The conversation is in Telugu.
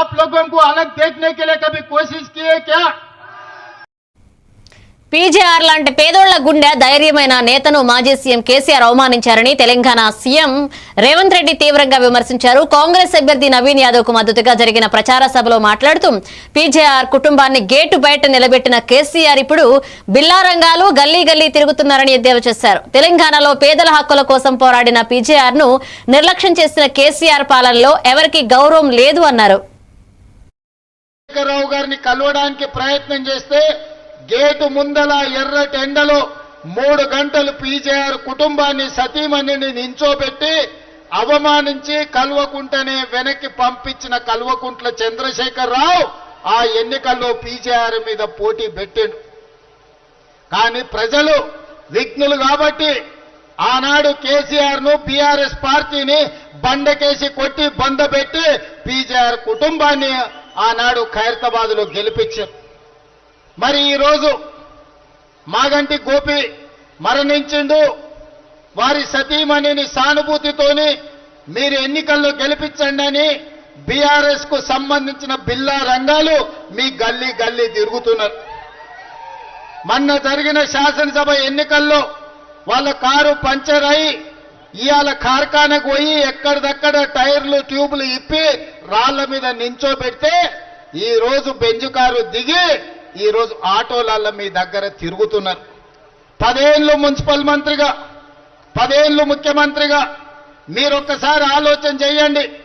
आप लोगों को अलग देखने के लिए कभी कोशिश किए क्या పీజేఆర్ లాంటి పేదోళ్ల గుండె ధైర్యమైన నేతను మాజీ సీఎం కేసీఆర్ అవమానించారని తెలంగాణ సీఎం రేవంత్ రెడ్డి తీవ్రంగా విమర్శించారు కాంగ్రెస్ అభ్యర్థి నవీన్ యాదవ్ కు మద్దతుగా జరిగిన ప్రచార సభలో మాట్లాడుతూ పీజేఆర్ కుటుంబాన్ని గేటు బయట నిలబెట్టిన కేసీఆర్ ఇప్పుడు బిల్లా రంగాలు గల్లీ గల్లీ తిరుగుతున్నారని ఎద్దేవా చేశారు తెలంగాణలో పేదల హక్కుల కోసం పోరాడిన పీజేఆర్ ను నిర్లక్ష్యం చేసిన కేసీఆర్ పాలనలో ఎవరికీ గౌరవం లేదు అన్నారు రావు గారిని కలవడానికి ప్రయత్నం చేస్తే గేటు ముందల ఎర్రటి ఎండలో మూడు గంటలు పీజేఆర్ కుటుంబాన్ని సతీమణిని నించోబెట్టి అవమానించి కల్వకుంటనే వెనక్కి పంపించిన కల్వకుంట్ల చంద్రశేఖర్ రావు ఆ ఎన్నికల్లో పీజేఆర్ మీద పోటీ పెట్టిండు. కానీ ప్రజలు విఘ్నులు కాబట్టి ఆనాడు కేసీఆర్ను బీఆర్ఎస్ పార్టీని బండకేసి కొట్టి బందబెట్టి పీజేఆర్ కుటుంబాన్ని ఆనాడు ఖైరతాబాద్లో గెలిపించారు మరి ఈరోజు మాగంటి గోపి మరణించిండు. వారి సతీమణిని సానుభూతితోని మీరు ఎన్నికల్లో గెలిపించండి అని బీఆర్ఎస్కు సంబంధించిన బిల్లా రంగాలు మీ గల్లీ గల్లీ తిరుగుతున్నారు. మొన్న జరిగిన శాసనసభ ఎన్నికల్లో వాళ్ళ కారు పంచర్ అయి ఇవాళ కార్ఖానకు పోయి ఎక్కడిదక్కడ టైర్లు ట్యూబ్లు ఇప్పి రాళ్ళ మీద నించోబెడితే ఈ రోజు కారు దిగి ఈరోజు రోజు ఆటోలల్ల మీ దగ్గర తిరుగుతున్నారు. పదేళ్ళు మున్సిపల్ మంత్రిగా పదేళ్ళు ముఖ్యమంత్రిగా మీరు ఒక్కసారి ఆలోచన చేయండి.